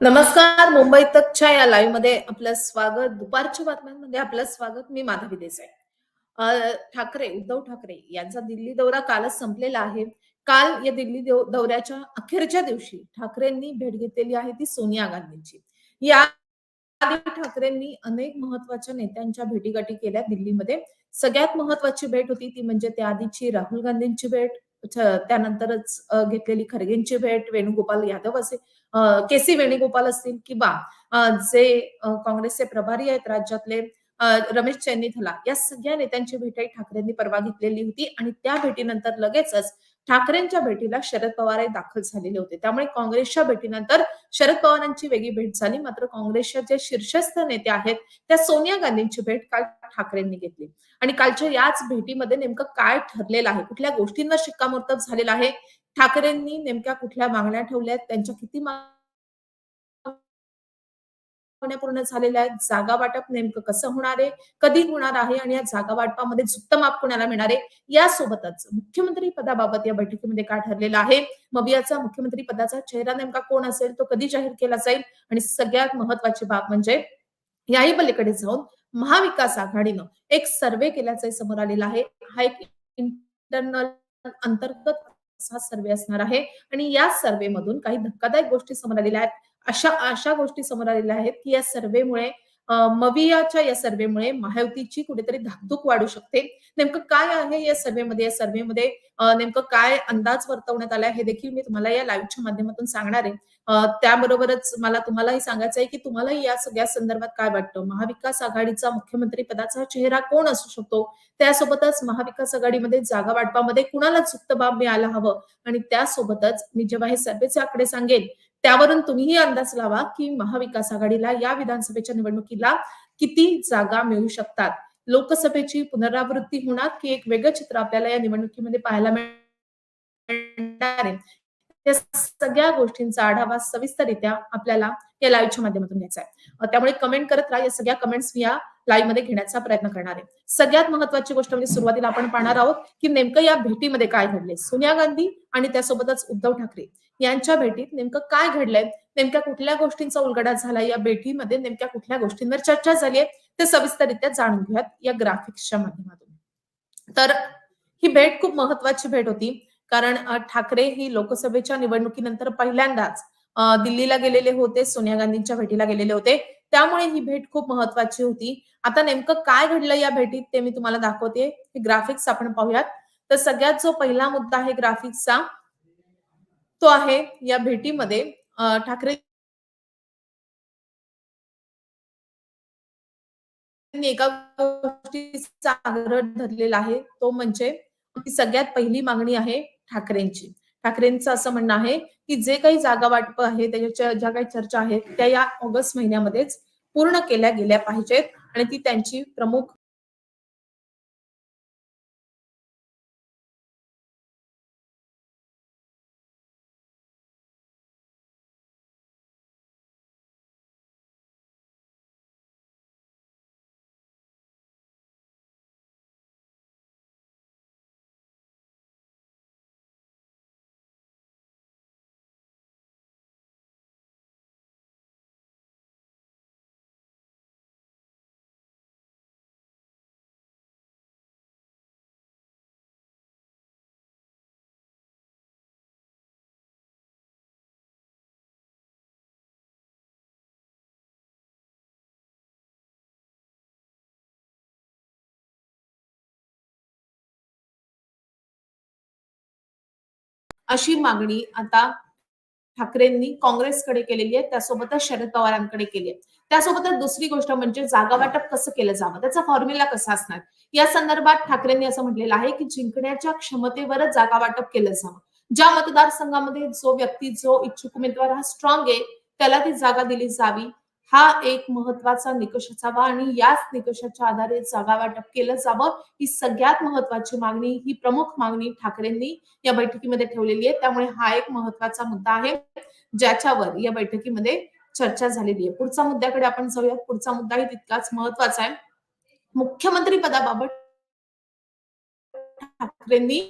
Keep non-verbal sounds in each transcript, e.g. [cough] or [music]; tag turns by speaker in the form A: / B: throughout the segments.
A: नमस्कार मुंबई तकच्या या लाईव्हमध्ये आपलं स्वागत. दुपारच्या बातम्यांमध्ये आपलं स्वागत. मी माधवी देसाई. ठाकरे उद्धव ठाकरे यांचा दिल्ली दौरा कालच संपलेला आहे. काल या दिल्ली दौऱ्याच्या अखेरच्या दिवशी ठाकरेंनी भेट घेतलेली आहे ती सोनिया गांधींची. या ठाकरेंनी अनेक महत्त्वाच्या नेत्यांच्या भेटीगाठी केल्या दिल्लीमध्ये. सगळ्यात महत्वाची भेट होती ती म्हणजे त्या आधीची राहुल गांधींची भेट त्यानंतरच घेतलेली खरगेंची भेट वेणुगोपाल यादव असे के सी वेणुगोपाल असतील किंवा जे काँग्रेसचे प्रभारी आहेत राज्यातले रमेश चेन्नीथला या सगळ्या नेत्यांची भेटही ठाकरेंनी परवा घेतलेली होती आणि त्या भेटीनंतर लगेचच ठाकरेंच्या भेटीला शरद पवार हे दाखल झालेले होते. त्यामुळे काँग्रेसच्या भेटीनंतर शरद पवारांची वेगळी भेट झाली. मात्र काँग्रेसच्या जे शीर्षस्थ नेते आहेत त्या सोनिया गांधींची भेट काल ठाकरेंनी घेतली. आणि कालच्या याच भेटीमध्ये नेमकं काय ठरलेलं आहे? कुठल्या गोष्टींवर शिक्कामोर्तब झालेलं आहे? ठाकरेंनी नेमक्या कुठल्या मागण्या ठेवल्यात? त्यांच्या किती मागण्या पूर्ण झालेल्या आहेत? जागा वाटप नेमकं कसं होणार आहे? कधी होणार आहे? आणि या जागा वाटपामध्ये झुकत माप कोणाला मिळणार आहे? यासोबतच मुख्यमंत्री पदाबाबत या बैठकीमध्ये काय ठरलेलं आहे? मवियाचा मुख्यमंत्री पदाचा चेहरा नेमका कोण असेल? तो कधी जाहीर केला जाईल? आणि सगळ्यात महत्वाची बाब म्हणजे याही पलीकडे जाऊन महाविकास आघाडीनं एक सर्वे केल्याचं समोर आलेला आहे. हा एक इंटरनल अंतर्गत असा सर्वे असणार आहे. आणि या सर्वे मधून काही धक्कादायक गोष्टी समोर आलेल्या आहेत. अशा अशा गोष्टी समोर आलेल्या आहेत की या सर्वेमुळे मवियाच्या या सर्वेमुळे महायुतीची कुठेतरी धाकधूक वाढू शकते. नेमकं काय आहे या सर्वेमध्ये? या सर्वेमध्ये नेमकं काय अंदाज वर्तवण्यात आला हे देखील मी तुम्हाला या लाईव्हच्या माध्यमातून सांगणार आहे. त्याबरोबरच मला तुम्हालाही सांगायचं आहे की तुम्हालाही या सगळ्या संदर्भात काय वाटतं? महाविकास आघाडीचा मुख्यमंत्री पदाचा चेहरा कोण असू शकतो? त्यासोबतच महाविकास आघाडीमध्ये जागा वाटपामध्ये कुणाला चुक्त बाब मिळायला हवं? आणि त्यासोबतच मी जेव्हा हे सर्वेचे आकडे सांगेन त्यावरून तुम्हीही अंदाज लावा की महाविकास आघाडीला या विधानसभेच्या निवडणुकीला किती जागा मिळू शकतात? लोकसभेची पुनरावृत्ती होणार की एक वेगळं चित्र आपल्याला या निवडणुकीमध्ये पाहायला मिळणार आहे? या सगळ्या गोष्टींचा आढावा सविस्तररित्या आपल्याला या लाईव्हच्या माध्यमातून घ्यायचा आहे. त्यामुळे कमेंट करत राहा या सगळ्या कमेंट्स मी या लाईव्हमध्ये घेण्याचा प्रयत्न करणार आहे. सगळ्यात महत्वाची गोष्ट म्हणजे सुरुवातीला आपण पाहणार आहोत की नेमकं या भेटीमध्ये काय घडले सोनिया गांधी आणि त्यासोबतच उद्धव ठाकरे यांच्या भेटीत नेमकं काय घडलंय नेमक्या कुठल्या गोष्टींचा उलगडा झाला या भेटीमध्ये नेमक्या कुठल्या गोष्टींवर चर्चा झाली आहे ते सविस्तररित्या जाणून घेऊयात या ग्राफिक्सच्या माध्यमातून. तर ही भेट खूप महत्वाची भेट होती. कारण ठाकरे ही लोकसभेच्या निवडणुकीनंतर पहिल्यांदाच दिल्लीला गेलेले होते सोनिया गांधींच्या भेटीला गेलेले होते. त्यामुळे ही भेट खूप महत्वाची होती. आता नेमकं काय घडलं या भेटीत ते मी तुम्हाला दाखवते. हे ग्राफिक्स आपण पाहूयात. तर सगळ्यात जो पहिला मुद्दा आहे ग्राफिक्सचा तो आहे या भेटीमध्ये ठाकरे एका गोष्टीचा आग्रह धरलेला आहे. तो म्हणजे सगळ्यात पहिली मागणी आहे ठाकरेंची. ठाकरेंचं असं म्हणणं आहे की जे काही जागा वाटप आहे त्याच्या ज्या काही चर्चा आहेत त्या या ऑगस्ट महिन्यामध्येच पूर्ण केल्या गेल्या पाहिजेत आणि ती त्यांची प्रमुख अशी मागणी आता ठाकरेंनी काँग्रेसकडे केलेली आहे त्यासोबतच शरद पवारांकडे केली आहे. त्यासोबतच दुसरी गोष्ट म्हणजे जागा वाटप कसं केलं जावं त्याचा फॉर्म्युला कसा असणार? या संदर्भात ठाकरेंनी असं म्हटलेलं आहे की जिंकण्याच्या क्षमतेवरच जागा वाटप केलं जावं. ज्या मतदारसंघामध्ये जो व्यक्ती जो इच्छुक उमेदवार हा स्ट्रॉंग आहे त्याला ती जागा दिली जावी हा एक महत्त्वाचा निकष असावा आणि याच निकषाच्या आधारे जागा वाटप केलं जावं ही सगळ्यात महत्वाची मागणी ही प्रमुख मागणी ठाकरेंनी या बैठकीमध्ये ठेवलेली आहे. त्यामुळे हा एक महत्त्वाचा मुद्दा आहे ज्याच्यावर या बैठकीमध्ये चर्चा झालेली आहे. पुढच्या मुद्द्याकडे आपण जाऊया पुढचा मुद्दाही तितकाच महत्त्वाचा आहे. मुख्यमंत्री पदाबाबत ठाकरेंनी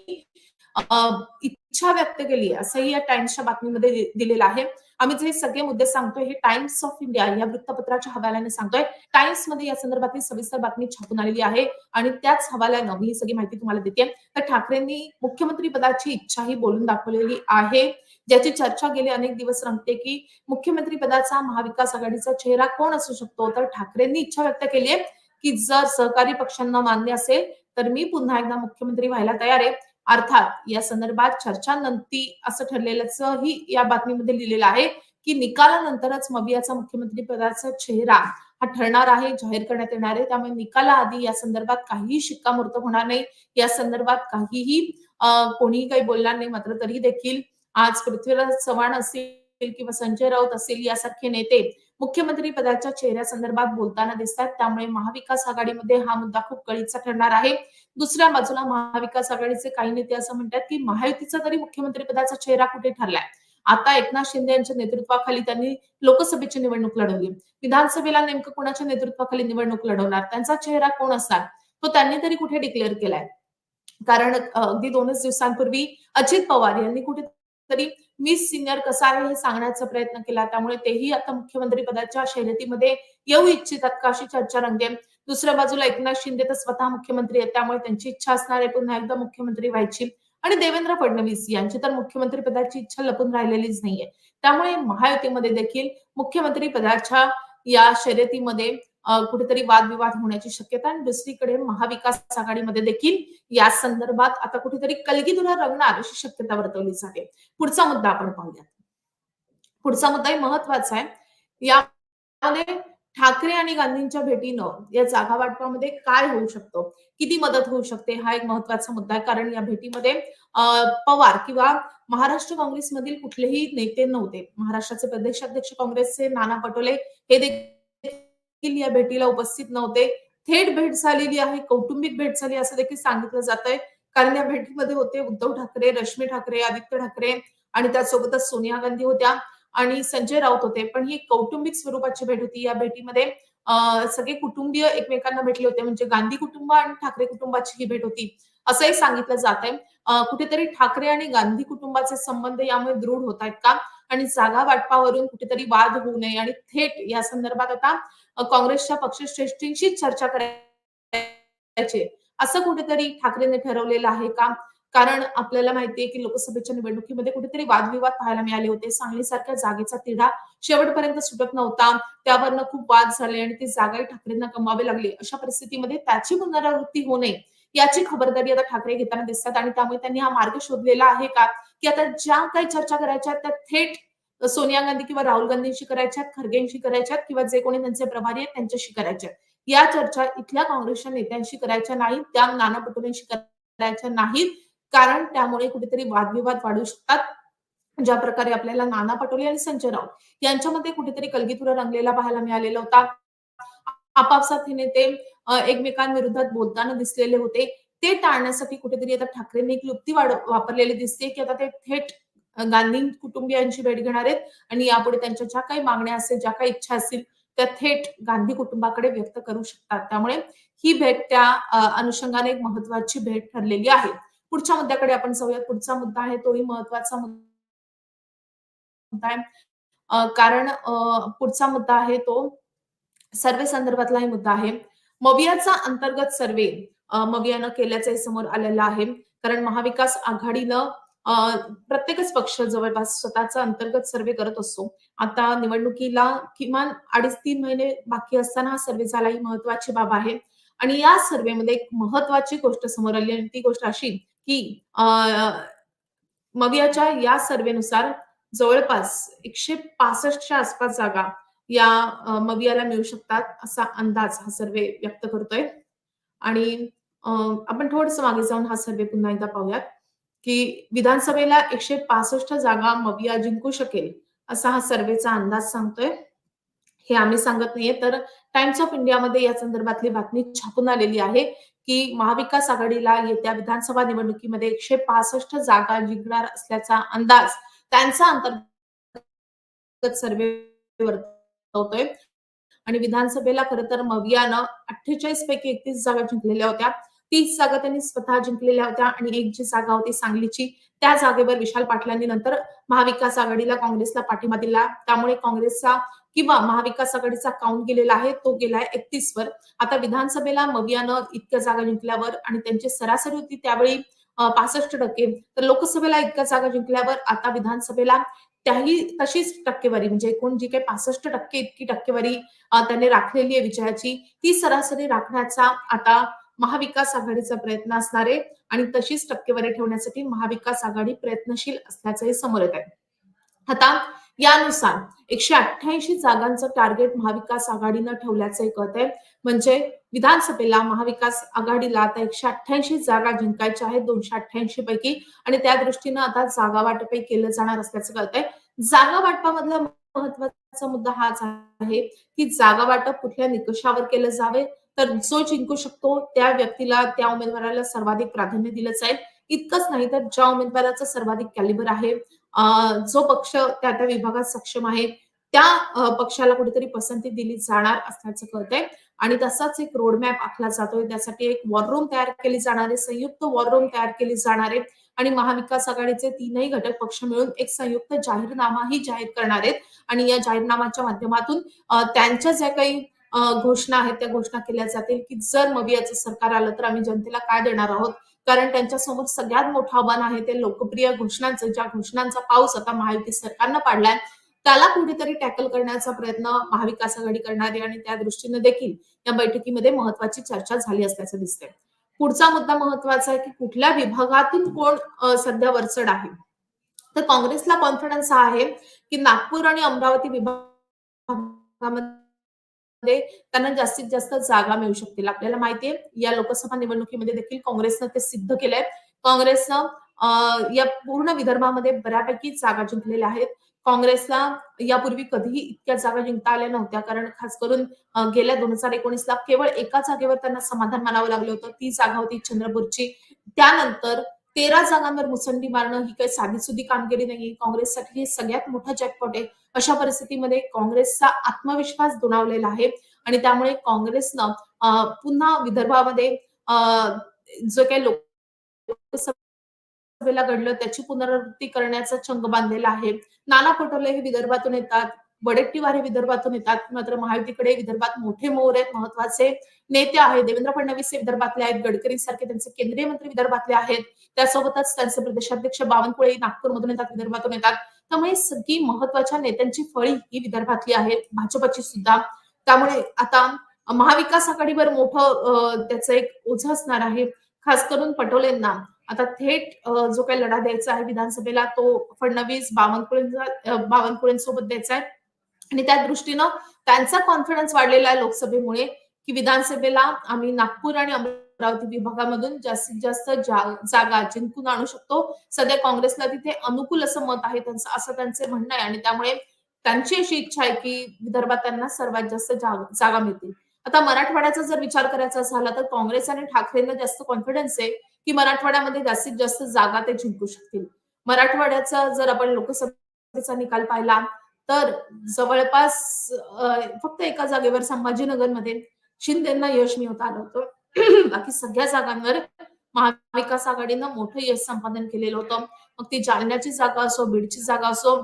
A: इच्छा व्यक्त केली असंही या टाइम्सच्या बातमीमध्ये दिलेलं आहे. आम्ही जे सगळे मुद्दे सांगतोय हे टाइम्स ऑफ इंडिया या वृत्तपत्राच्या हवाल्याने सांगतोय. टाइम्समध्ये या संदर्भातली सविस्तर बातमी छापून आलेली आहे आणि त्याच हवाल्यानं मी ही सगळी माहिती तुम्हाला देते. तर ठाकरेंनी मुख्यमंत्री पदाची इच्छा ही बोलून दाखवलेली आहे. ज्याची चर्चा गेले अनेक दिवस रंगते की मुख्यमंत्री पदाचा महाविकास आघाडीचा चेहरा कोण असू शकतो? तर ठाकरेंनी इच्छा व्यक्त केली आहे की जर सहकारी पक्षांना मान्य असेल तर मी पुन्हा एकदा मुख्यमंत्री व्हायला तयार आहे. अर्थात या संदर्भात चर्चानंती असं ठरलेल्याचंही या बातमीमध्ये लिहिलेलं आहे की निकालानंतरच मवियाचा मुख्यमंत्री पदाचा चेहरा हा ठरणार आहे जाहीर करण्यात येणार आहे. त्यामुळे निकालाआधी या संदर्भात काहीही शिक्कामोर्तब होणार नाही. या संदर्भात काहीही कोणीही काही बोलणार नाही मात्र तरी देखील आज पृथ्वीराज चव्हाण असतील किंवा संजय राऊत असतील यासारखे नेते मुख्यमंत्री पदाच्या चेहऱ्यासंदर्भात बोलताना दिसतात. त्यामुळे महाविकास आघाडीमध्ये हा मुद्दा खूप कळीचा ठरणार आहे. दुसऱ्या बाजूला महाविकास आघाडीचे काही नेते असं म्हणतात की महायुतीचा तरी मुख्यमंत्री पदाचा चेहरा कुठे ठरलाय? आता एकनाथ शिंदे यांच्या नेतृत्वाखाली त्यांनी लोकसभेची निवडणूक लढवली. विधानसभेला नेमकं कोणाच्या नेतृत्वाखाली निवडणूक लढवणार? त्यांचा चेहरा कोण असणार? तो त्यांनी तरी कुठे डिक्लेअर केलाय? कारण अगदी दोनच दिवसांपूर्वी अजित पवार यांनी कुठेतरी मिस सिनियर कसा आहे हे सांगण्याचा प्रयत्न केला. त्यामुळे तेही आता मुख्यमंत्री पदाच्या शर्यतीमध्ये येऊ इच्छितात का अशी चर्चा रंगेल दुसऱ्या बाजूला एकनाथ शिंदे तर स्वतः मुख्यमंत्री आहेत. त्यामुळे त्यांची इच्छा असणार आहे पुन्हा एकदा मुख्यमंत्री व्हायची. आणि देवेंद्र फडणवीस यांची तर मुख्यमंत्री पदाची इच्छा लपून राहिलेलीच नाहीये. त्यामुळे महायुतीमध्ये देखील मुख्यमंत्री पदाच्या या शर्यतीमध्ये कुठेतरी वादविवाद होण्याची शक्यता आणि दुसरीकडे महाविकास आघाडीमध्ये देखील या संदर्भात आता कुठेतरी कलगीधुरा रंगणार अशी शक्यता वर्तवली जाते पुढचा मुद्दा आपण पाहूया पुढचा मुद्दा महत्त्वाचा आहे. यामध्ये ठाकरे आणि गांधींच्या भेटीनं या जागा वाटपामध्ये काय होऊ शकतो? किती मदत होऊ शकते? हा एक महत्त्वाचा मुद्दा आहे. कारण या भेटीमध्ये अं, पवार किंवा महाराष्ट्र काँग्रेसमधील कुठलेही नेते नव्हते. महाराष्ट्राचे प्रदेशाध्यक्ष काँग्रेसचे नाना पटोले हे देखील या भेटीला उपस्थित नव्हते. थेट भेट झालेली आहे कौटुंबिक भेट झाली असं देखील सांगितलं जात आहे कारण या भेटीमध्ये होते उद्धव ठाकरे रश्मी ठाकरे आदित्य ठाकरे आणि त्यासोबतच सोनिया गांधी होत्या आणि संजय राऊत होते. पण ही कौटुंबिक स्वरूपाची भेट होती. या भेटीमध्ये सगळे कुटुंबीय एकमेकांना भेटले होते. म्हणजे गांधी कुटुंब आणि ठाकरे कुटुंबाची ही भेट होती. असंही सांगितलं जात आहे कुठेतरी ठाकरे आणि गांधी कुटुंबाचे संबंध यामुळे दृढ होत आहेत का? आणि जागा वाटपावरून कुठेतरी वाद होऊ नये आणि थेट या संदर्भात आता काँग्रेसच्या पक्षश्रेष्ठींशी चर्चा करायची. असं कुठेतरी ठाकरेंनी ठरवलेलं आहे का? कारण आपल्याला माहितीये की लोकसभेच्या निवडणुकीमध्ये कुठेतरी वादविवाद पाहायला मिळाले होते. सांगलीसारख्या जागेचा तिढा शेवटपर्यंत सुटत नव्हता. त्यावरनं खूप वाद झाले आणि ती जागाही ठाकरेंना गमवावी लागली. अशा परिस्थितीमध्ये त्याची पुनरावृत्ती होऊ नये याची खबरदारी आता ठाकरे घेताना दिसतात आणि त्यामुळे त्यांनी हा मार्ग शोधलेला आहे का? की आता ज्या काही चर्चा करायच्या आहेत त्या थेट सोनिया गांधी किंवा राहुल गांधींशी करायच्यात खरगेंशी करायच्यात किंवा जे कोणी त्यांचे प्रभारी आहेत त्यांच्याशी करायच्यात या चर्चा इथल्या काँग्रेसच्या नेत्यांशी करायच्या नाहीत त्या नाना पटोलेंशी करायच्या नाहीत. कारण त्यामुळे कुठेतरी वादविवाद वाढू शकतात. ज्या प्रकारे आपल्याला नाना पटोले आणि संजय राऊत यांच्यामध्ये कुठेतरी कलगीतुरा रंगलेला पाहायला मिळालेला होता. आपापसात हे नेते अ, एकमेकांविरोधात बोलताना दिसलेले होते. ते टाळण्यासाठी कुठेतरी आता ठाकरेंनी एक युक्ती वापरलेली दिसते की आता ते थेट गांधी कुटुंबियांची भेट घेणार आहेत आणि यापुढे त्यांच्या ज्या काही मागण्या असतील ज्या काही इच्छा असतील त्या थेट गांधी कुटुंबाकडे व्यक्त करू शकतात. त्यामुळे ही भेट त्या अनुषंगाने एक महत्वाची भेट ठरलेली आहे. पुढच्या मुद्द्याकडे आपण जाऊयात. पुढचा मुद्दा आहे तोही महत्त्वाचा मुद्दा आहे. कारण पुढचा मुद्दा आहे तो सर्वे संदर्भातला मुद्दा आहे. मवियाचा अंतर्गत सर्वे मग मवियानं केल्याचं समोर आलेलं आहे. कारण महाविकास आघाडीनं अ, प्रत्येकच पक्ष जवळपास स्वतःचा अंतर्गत सर्वे करत असतो. आता निवडणुकीला किमान अडीच तीन महिने बाकी असताना हा सर्वे झाला ही महत्वाची बाब आहे. आणि या सर्वेमध्ये एक महत्वाची गोष्ट समोर आली आणि ती गोष्ट अशी की अ, मवियाच्या या सर्वेनुसार जवळपास एकशे पासष्टच्या आसपास जागा या मवियाला मिळू शकतात असा अंदाज हा सर्वे व्यक्त करतोय. आणि आपण थोडस मागे जाऊन हा सर्वे पुन्हा एकदा पाहूयात की विधानसभेला एकशे पासष्ट जागा मविया जिंकू शकेल असा हा सर्वेचा अंदाज सांगतोय. हे आम्ही सांगत नाहीये तर टाइम्स ऑफ इंडियामध्ये या संदर्भातली बातमी छापून आलेली आहे की महाविकास आघाडीला येत्या विधानसभा निवडणुकीमध्ये एकशे पासष्ट जागा जिंकणार असल्याचा अंदाज त्यांचा अंतर्गत सर्वे वर्तवतोय. आणि विधानसभेला खरं तर मवियानं अठ्ठेचाळीस पैकी एकतीस जागा जिंकलेल्या होत्या. तीस जागा त्यांनी स्वतः जिंकलेल्या होत्या आणि एक जी जागा होती सांगलीची त्या जागेवर विशाल पाटलांनी नंतर महाविकास आघाडीला काँग्रेसला पाठिंबा दिला. त्यामुळे काँग्रेसचा किंवा महाविकास आघाडीचा काउंट गेलेला आहे तो गेलाय एकतीस वर आता विधानसभेला मवियानं इतक्या जागा जिंकल्यावर आणि त्यांची सरासरी होती त्यावेळी पासष्ट टक्के. तर लोकसभेला इतक्या जागा जिंकल्यावर आता विधानसभेला त्याही तशीच टक्केवारी म्हणजे एकूण जी काही पासष्ट टक्के इतकी टक्केवारी त्यांनी राखलेली आहे विजयाची. ती सरासरी राखण्याचा आता महाविकास आघाडीचा प्रयत्न असणार आहे आणि तशीच टक्केवारी ठेवण्यासाठी महाविकास आघाडी प्रयत्नशील असल्याचंही समोर येत आहे. आता यानुसार एकशे अठ्ठ्याऐंशी जागांचं टार्गेट महाविकास आघाडीनं ठेवल्याचं कळत आहे. म्हणजे विधानसभेला महाविकास आघाडीला आता एकशे अठ्ठ्याऐंशी जागा जिंकायच्या आहेत दोनशे अठ्ठ्याऐंशी पैकी आणि त्या दृष्टीनं आता जागा वाटपही केलं जाणार असल्याचं कळतंय जागा वाटपामधला महत्त्वाचा मुद्दा हाच आहे की जागा वाटप कुठल्या निकषावर केलं जावे? तर जो जिंकू शकतो त्या व्यक्तीला त्या उमेदवाराला सर्वाधिक प्राधान्य दिलं जाईल. इतकंच नाही तर ज्या उमेदवाराचं सर्वाधिक कॅलिबर आहे जो पक्ष त्या त्या विभागात सक्षम आहे त्या पक्षाला कुठेतरी पसंती दिली जाणार असल्याचं कळतंय. आणि तसाच एक रोडमॅप आखला जातोय. त्यासाठी एक वॉररूम तयार केली जाणार आहे. संयुक्त वॉररूम तयार केली जाणार आहे. आणि महाविकास आघाडीचे तीनही घटक पक्ष मिळून एक संयुक्त जाहीरनामाही जाहीर करणार आहेत. आणि या जाहीरनामाच्या माध्यमातून त्यांच्या ज्या काही घोषणा आहेत त्या घोषणा केल्या जातील की जर मवियाचं सरकार आलं तर आम्ही जनतेला काय देणार आहोत? कारण त्यांच्यासमोर सगळ्यात मोठं आव्हान आहे ते लोकप्रिय घोषणांचं ज्या घोषणांचा पाऊस आता महायुती सरकारनं पाडलाय त्याला कुठेतरी टॅकल करण्याचा प्रयत्न महाविकास आघाडी करणार आहे आणि त्या दृष्टीने देखील या बैठकीमध्ये महत्वाची चर्चा झाली असल्याचं दिसतंय. पुढचा मुद्दा महत्त्वाचा आहे की कुठल्या विभागातून कोण सध्या वरचढ आहे? तर काँग्रेसला कॉन्फिडन्स हा आहे की नागपूर आणि अमरावती विभागामध्ये त्यांना जास्तीत जास्त जागा मिळू शकतील. आपल्याला माहितीये या लोकसभा निवडणुकीमध्ये देखील काँग्रेसनं ते सिद्ध केलंय. काँग्रेसनं या पूर्ण विदर्भामध्ये बऱ्यापैकी जागा जिंकलेल्या आहेत. काँग्रेसला यापूर्वी कधीही इतक्या जागा जिंकता आल्या नव्हत्या. कारण खास करून गेल्या दोन हजार एकोणीसला केवळ एका जागेवर त्यांना समाधान मानावं लागलं होतं. ती जागा होती चंद्रपूरची. त्यानंतर तेरा जागांवर मुसंडी मारणं ही काही साधीसुधी कामगिरी नाही. काँग्रेससाठी हे सगळ्यात मोठा जॅकपॉट आहे. अशा परिस्थितीमध्ये काँग्रेसचा आत्मविश्वास दुणावलेला आहे. आणि त्यामुळे काँग्रेसनं पुन्हा विदर्भामध्ये जो काही लोकसभेला घडलं त्याची पुनरावृत्ती करण्याचा चंग बांधलेला आहे. नाना पटोले हे विदर्भातून येतात. वडेट्टीवार हे विदर्भातून येतात. मात्र महायुतीकडे विदर्भात मोठे मोर आहेत महत्त्वाचे नेते आहेत. देवेंद्र फडणवीस हे विदर्भातले आहेत. गडकरी सारखे त्यांचे केंद्रीय मंत्री विदर्भातले आहेत. त्यासोबतच त्यांचे प्रदेशाध्यक्ष बावनकुळे नागपूरमधून येतात विदर्भातून येतात. त्यामुळे सगळी महत्त्वाच्या नेत्यांची फळी ही विदर्भातली आहेत. भाजपची सुद्धा. त्यामुळे आता महाविकास आघाडीवर मोठं त्याचं एक ओझं असणार आहे. खास करून पटोलेंना. आता थेट जो काही लढा द्यायचा आहे विधानसभेला तो फडणवीस बावनकुळे बावनकुळेंसोबत द्यायचा आहे. आणि त्या दृष्टीनं त्यांचा कॉन्फिडन्स वाढलेला आहे लोकसभेमुळे की विधानसभेला आम्ही नागपूर आणि अमरावती विभागामधून जास्तीत जास्त जागा जिंकून आणू शकतो. सध्या काँग्रेसला तिथे अनुकूल असं मत आहे त्यांचं असं त्यांचे म्हणणं आहे. आणि त्यामुळे त्यांची अशी इच्छा आहे की विदर्भात त्यांना सर्वात जास्त जागा मिळतील. आता मराठवाड्याचा जर विचार करायचा झाला तर काँग्रेस आणि ठाकरेंना जास्त कॉन्फिडन्स आहे की मराठवाड्यामध्ये जास्तीत जास्त जागा ते जिंकू शकतील. मराठवाड्याचा जर आपण लोकसभेचा निकाल पाहिला तर जवळपास फक्त एका जागेवर संभाजीनगरमध्ये शिंदेना यश मिळवता आलं होतं. [clears throat] बाकी सगळ्या जागांवर महाविकास आघाडीनं मोठं यश संपादन केलेलं होतं. मग ती जालन्याची जागा असो बीडची जागा असो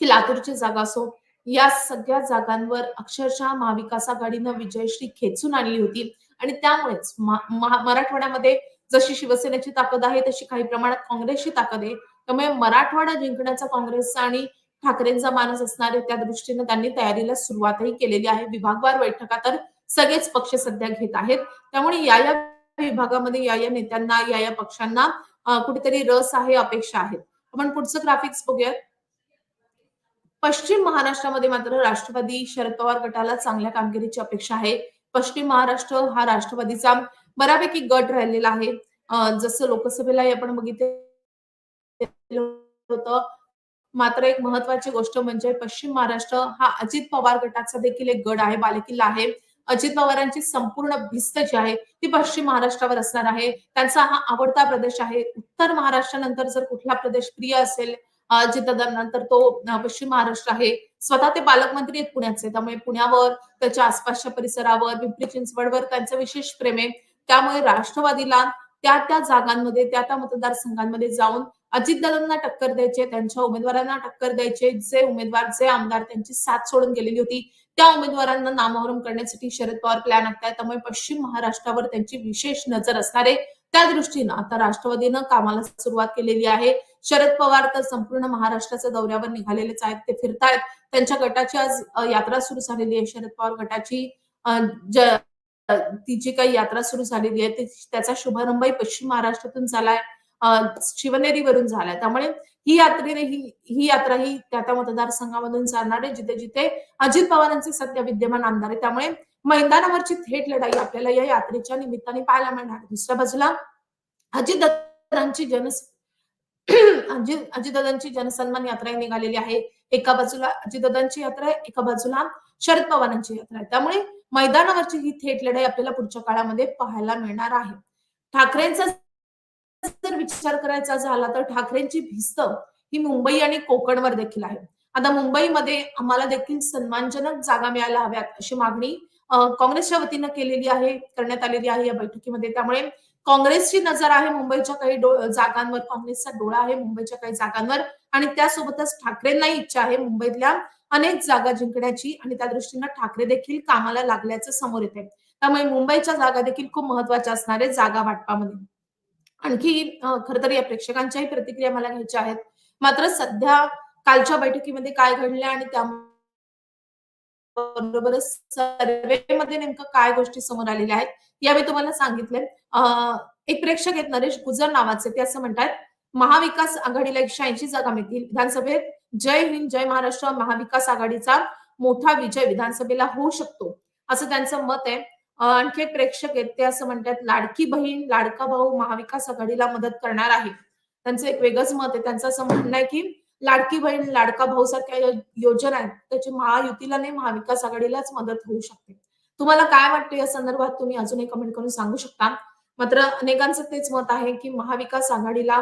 A: की लातूरची जागा असो या सगळ्या जागांवर अक्षरशः महाविकास आघाडीनं विजयश्री खेचून आणली होती. आणि त्यामुळेच महा- मराठवाड्यामध्ये जशी शिवसेनेची ताकद आहे तशी काही प्रमाणात काँग्रेसची ताकद आहे. त्यामुळे मराठवाडा जिंकण्याचा काँग्रेसचा आणि ठाकरेंचा मानस असणार आहे त्या दृष्टीने त्यांनी तयारीला सुरुवातही केलेली आहे. विभागवार बैठका तर सगळेच पक्ष सध्या घेत आहेत. त्यामुळे या या विभागामध्ये या या नेत्यांना या या पक्षांना कुठेतरी रस आहे अपेक्षा आहेत. आपण पुढचं ग्राफिक्स बघूयात. पश्चिम महाराष्ट्रामध्ये मात्र राष्ट्रवादी शरद पवार गटाला चांगल्या कामगिरीची अपेक्षा आहे. पश्चिम महाराष्ट्र हा राष्ट्रवादीचा बऱ्यापैकी गट राहिलेला आहे. जसं लोकसभेलाही आपण बघितलं होतं मात्र एक महत्वाची गोष्ट म्हणजे पश्चिम महाराष्ट्र हा अजित पवार गटाचा देखील एक गड आहे बालेकिल्ला आहे. अजित पवारांची संपूर्ण भिस्त जी आहे ती पश्चिम महाराष्ट्रावर असणार आहे. त्यांचा हा आवडता प्रदेश आहे. उत्तर महाराष्ट्रानंतर जर कुठला प्रदेश प्रिय असेल अजितदादांनंतर तो पश्चिम महाराष्ट्र आहे. स्वतः ते पालकमंत्री आहेत पुण्याचे. त्यामुळे पुण्यावर त्याच्या आसपासच्या परिसरावर पिंपरी चिंचवडवर त्यांचं विशेष प्रेम आहे. त्यामुळे राष्ट्रवादीला त्या त्या जागांमध्ये त्या त्या मतदारसंघांमध्ये जाऊन अजितदादांना टक्कर द्यायचे त्यांच्या उमेदवारांना टक्कर द्यायचे जे उमेदवार जे आमदार त्यांची साथ सोडून गेलेली होती त्या उमेदवारांना नामवरम करण्यासाठी शरद पवार प्लॅन आखतायत त्यामुळे पश्चिम महाराष्ट्रावर त्यांची विशेष नजर असणार आहे. त्या दृष्टीनं आता राष्ट्रवादीनं कामाला सुरुवात केलेली आहे. शरद पवार तर संपूर्ण महाराष्ट्राच्या दौऱ्यावर निघालेलेच आहेत. ते फिरतायत. त्यांच्या गटाची आज यात्रा सुरू झालेली आहे. शरद पवार गटाची ती जी काही यात्रा सुरू झालेली आहे त्याचा शुभारंभही पश्चिम महाराष्ट्रातून झालाय. शिवनेरीवरून झालाय त्यामुळे ही यात्रेने ही ही यात्रा ही त्या त्या मतदारसंघामधून चालणार आहे जिथे जिथे अजित पवारांचे सध्या विद्यमान आमदार आहे त्यामुळे मैदानावरची थेट लढाई आपल्याला या यात्रेच्या निमित्ताने पाहायला मिळणार. दुसऱ्या बाजूला अजितदादांची जन [clears throat] अजित अजितदादांची जनसन्मान यात्रा निघालेली आहे. एका बाजूला अजितदादांची यात्रा आहे एका बाजूला शरद पवारांची यात्रा आहे. त्यामुळे मैदानावरची ही थेट लढाई आपल्याला पुढच्या काळामध्ये पाहायला मिळणार आहे. ठाकरेंचा जर विचार करायचा झाला तर ठाकरेंची भिस्त ही मुंबई आणि कोकणवर देखील आहे. आता मुंबईमध्ये आम्हाला देखील सन्मानजनक जागा मिळायला हव्यात अशी मागणी काँग्रेसच्या वतीनं केलेली आहे करण्यात आलेली आहे या बैठकीमध्ये. त्यामुळे काँग्रेसची नजर आहे मुंबईच्या काही जागांवर. काँग्रेसचा डोळा आहे मुंबईच्या काही जागांवर आणि त्यासोबतच ठाकरेंनाही इच्छा आहे मुंबईतल्या अनेक जागा जिंकण्याची आणि त्या दृष्टीनं ठाकरे देखील कामाला लागल्याचं समोर येते त्यामुळे मुंबईच्या जागा देखील खूप महत्त्वाच्या असणार जागा वाटपामध्ये. आणखी खर तर या प्रेक्षकांच्याही प्रतिक्रिया मला घ्यायच्या आहेत. मात्र सध्या कालच्या बैठकीमध्ये काय घडलं आणि त्याबरोबरच सर्वेमध्ये नेमकं काय गोष्टी समोर आलेल्या आहेत या मी तुम्हाला सांगितले एक प्रेक्षक आहेत नरेश गुजर नावाचे ते असं म्हणतात महाविकास आघाडीला एकशे ऐंशी जागा मिळतील. विधानसभेत जय हिंद जय महाराष्ट्र महाविकास आघाडीचा मोठा विजय विधानसभेला होऊ शकतो. असं त्यांचं मत आहे. आणखी एक प्रेक्षक आहेत ते असं म्हणतात लाडकी बहीण लाडका भाऊ महाविकास आघाडीला मदत करणार आहे. त्यांचं एक वेगळंच मत आहे. त्यांचं असं म्हणणं आहे की लाडकी बहीण लाडका भाऊ सारख्या योजना आहेत. त्याची महायुतीला नाही महाविकास आघाडीलाच मदत होऊ शकते. तुम्हाला काय वाटतं या संदर्भात? तुम्ही अजूनही कमेंट करून सांगू शकता. मात्र अनेकांचं तेच मत आहे की महाविकास आघाडीला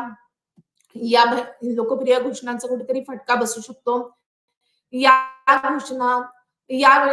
A: या लोकप्रिय घोषणांचा कुठेतरी फटका बसू शकतो. या घोषणा या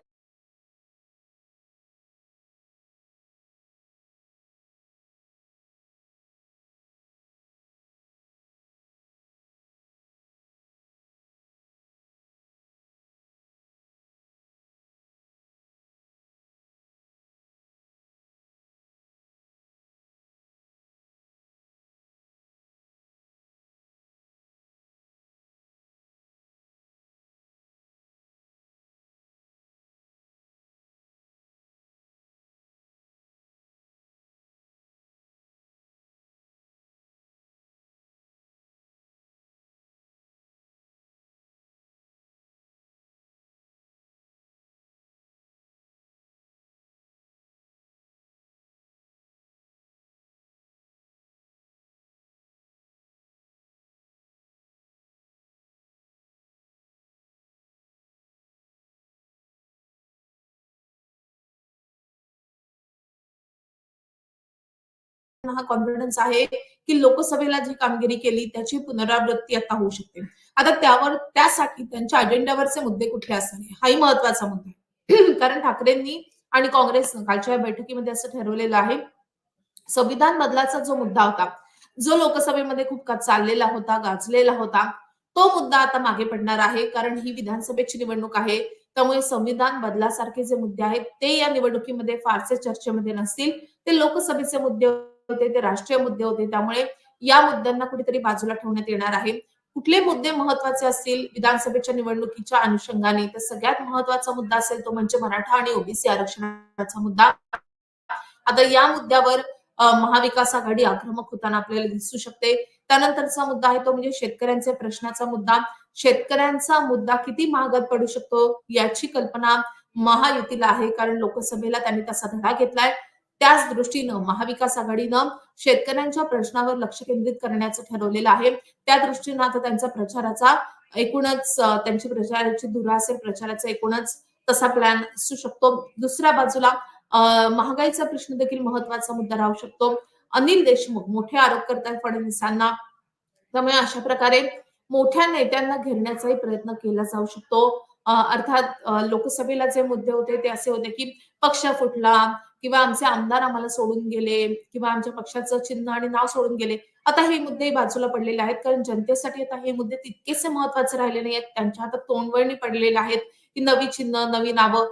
A: हा कॉन्फिडन्स आहे की लोकसभेला जी कामगिरी केली त्याची पुनरावृत्ती आता होऊ शकते. आता त्यावर त्यासाठी त्यांच्या अजेंड्यावरचे मुद्दे कुठले असणार? हाही महत्त्वाचा मुद्दा आहे. [clears throat] कारण ठाकरेंनी आणि काँग्रेसनं कालच्या बैठकीमध्ये असं ठरवलेलं आहे. संविधान बदलाचा जो मुद्दा होता जो लोकसभेमध्ये खूप चाललेला होता गाजलेला होता तो मुद्दा आता मागे पडणार आहे. कारण ही विधानसभेची निवडणूक आहे. त्यामुळे संविधान बदलासारखे जे मुद्दे आहेत ते या निवडणुकीमध्ये फारसे चर्चेमध्ये नसतील. ते लोकसभेचे मुद्दे होते ते राष्ट्रीय मुद्दे होते. त्यामुळे या मुद्द्यांना कुठेतरी बाजूला ठेवण्यात येणार आहे. कुठले मुद्दे महत्त्वाचे असतील विधानसभेच्या निवडणुकीच्या अनुषंगाने तर सगळ्यात महत्त्वाचा मुद्दा असेल तो म्हणजे मराठा आणि ओबीसी आरक्षणाचा मुद्दा. आता या मुद्द्यावर महाविकास आघाडी आक्रमक होताना आपल्याला दिसू शकते. त्यानंतरचा मुद्दा आहे तो म्हणजे शेतकऱ्यांचे प्रश्नाचा मुद्दा. शेतकऱ्यांचा मुद्दा किती महागात पडू शकतो याची कल्पना महायुतीला आहे. कारण लोकसभेला त्यांनी तसा धडा घेतलाय. त्याच दृष्टीनं महाविकास आघाडीनं शेतकऱ्यांच्या प्रश्नावर लक्ष केंद्रित करण्याचं ठरवलेलं आहे. त्या दृष्टीनं आता त्यांचा प्रचाराचा एकूणच त्यांची प्रचाराची धुरा असेल प्रचाराचा एकूणच तसा प्लॅन असू शकतो. दुसऱ्या बाजूला महागाईचा प्रश्न देखील महत्त्वाचा मुद्दा राहू शकतो. अनिल देशमुख मोठे आरोप करतात फडणवीसांना. त्यामुळे अशा प्रकारे मोठ्या नेत्यांना घेरण्याचाही प्रयत्न केला जाऊ शकतो. अर्थात लोकसभेला जे मुद्दे होते ते असे होते की पक्ष फुटला किंवा आमचे आमदार आम्हाला सोडून गेले किंवा आमच्या पक्षाचं चिन्ह आणि नाव सोडून गेले. आता हे मुद्दे बाजूला पडलेले आहेत कारण जनतेसाठी आता हे मुद्दे तितकेसे महत्त्वाचे राहिले नाही आहेत त्यांच्या हातात तोंडवळणी पडलेले आहेत की नवी चिन्ह नवी नावं.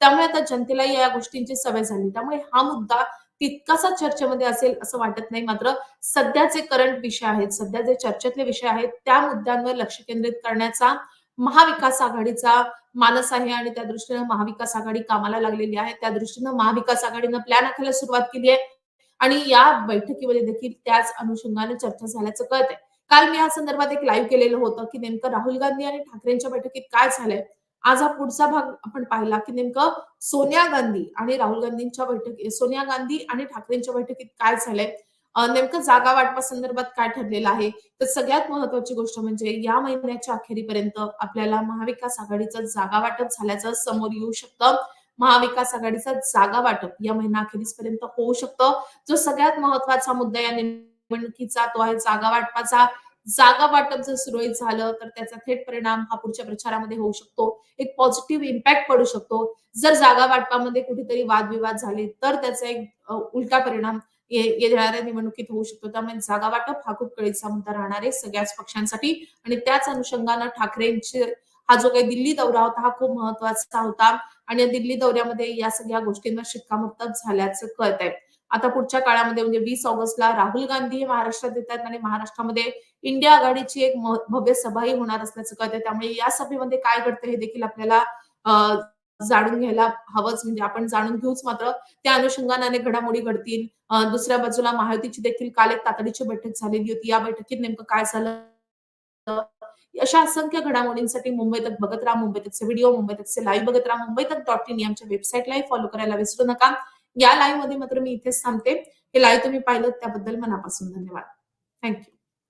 A: त्यामुळे आता जनतेला या गोष्टींची सवय झाली. त्यामुळे हा मुद्दा तितकासा चर्चेमध्ये असेल असं वाटत नाही. मात्र सध्याचे करंट विषय आहेत सध्या जे चर्चेतले विषय आहेत त्या मुद्द्यांवर लक्ष केंद्रित करण्याचा महाविकास आघाडीचा मानस आहे आणि त्या दृष्टीनं महाविकास आघाडी कामाला लागलेली आहे. त्या दृष्टीनं महाविकास आघाडीनं प्लॅन आखायला सुरुवात केली आहे. आणि या बैठकीमध्ये देखील त्याच अनुषंगाने चर्चा झाल्याचं कळत आहे काल मी या संदर्भात एक लाईव्ह केलेलं होतं की नेमकं राहुल गांधी आणि ठाकरेंच्या बैठकीत काय झालंय? आज हा पुढचा भाग आपण पाहिला की नेमकं सोनिया गांधी आणि राहुल गांधींच्या बैठकीत सोनिया गांधी आणि ठाकरेंच्या बैठकीत काय झालंय? नेमकं जागा वाटपा संदर्भात काय ठरलेलं आहे? तर सगळ्यात महत्वाची गोष्ट म्हणजे या महिन्याच्या अखेरीपर्यंत आपल्याला महाविकास आघाडीचं जागा वाटप झाल्याचं समोर येऊ शकतं. महाविकास आघाडीचं जागा वाटप या महिना अखेरीसपर्यंत होऊ शकतं. जो सगळ्यात महत्त्वाचा मुद्दा या निवडणुकीचा तो आहे जागा वाटपाचा. जागा वाटप जर सुरळीत झालं तर त्याचा थेट परिणाम हा पुढच्या प्रचारामध्ये होऊ शकतो. एक पॉझिटिव्ह इम्पॅक्ट पडू शकतो. जर जागा वाटपामध्ये कुठेतरी वादविवाद झाले तर त्याचा एक उलटा परिणाम येणाऱ्या निवडणुकीत होऊ शकतो. त्यामुळे जागा वाटप हा खूप कळीचा मुद्दा राहणार आहे सगळ्याच पक्षांसाठी. आणि त्याच अनुषंगानं ठाकरेंचे हा जो काही दिल्ली दौरा होता हा खूप महत्त्वाचा होता. आणि या दिल्ली दौऱ्यामध्ये या सगळ्या गोष्टींना शिक्कामोर्तब झाल्याचं कळत आहे आता पुढच्या काळामध्ये म्हणजे वीस ऑगस्टला राहुल गांधी हे महाराष्ट्रात येतात आणि महाराष्ट्रामध्ये इंडिया आघाडीची एक भव्य सभाही होणार असल्याचं कळतंय. त्यामुळे या सभेमध्ये काय घडतं हे देखील आपल्याला अ, जाणून घ्यायला हवंच. म्हणजे आपण जाणून घेऊच मात्र त्या अनुषंगाने अनेक घडामोडी घडतील. दुसऱ्या बाजूला महायुतीची देखील काल एक तातडीची बैठक झालेली होती. या बैठकीत नेमकं काय झालं? अशा असंख्य घडामोडींसाठी मुंबई तक बघत राहा. मुंबई तकचे व्हिडिओ मुंबई तकचे लाईव्ह बघत राहा. मुंबई तक डॉट इन आमच्या वेबसाईटलाही फॉलो करायला विसरू नका. या लाईव्हमध्ये मात्र मी इथेच थांबते. हे लाईव्ह तुम्ही पाहिलं त्याबद्दल मनापासून धन्यवाद. थँक्यू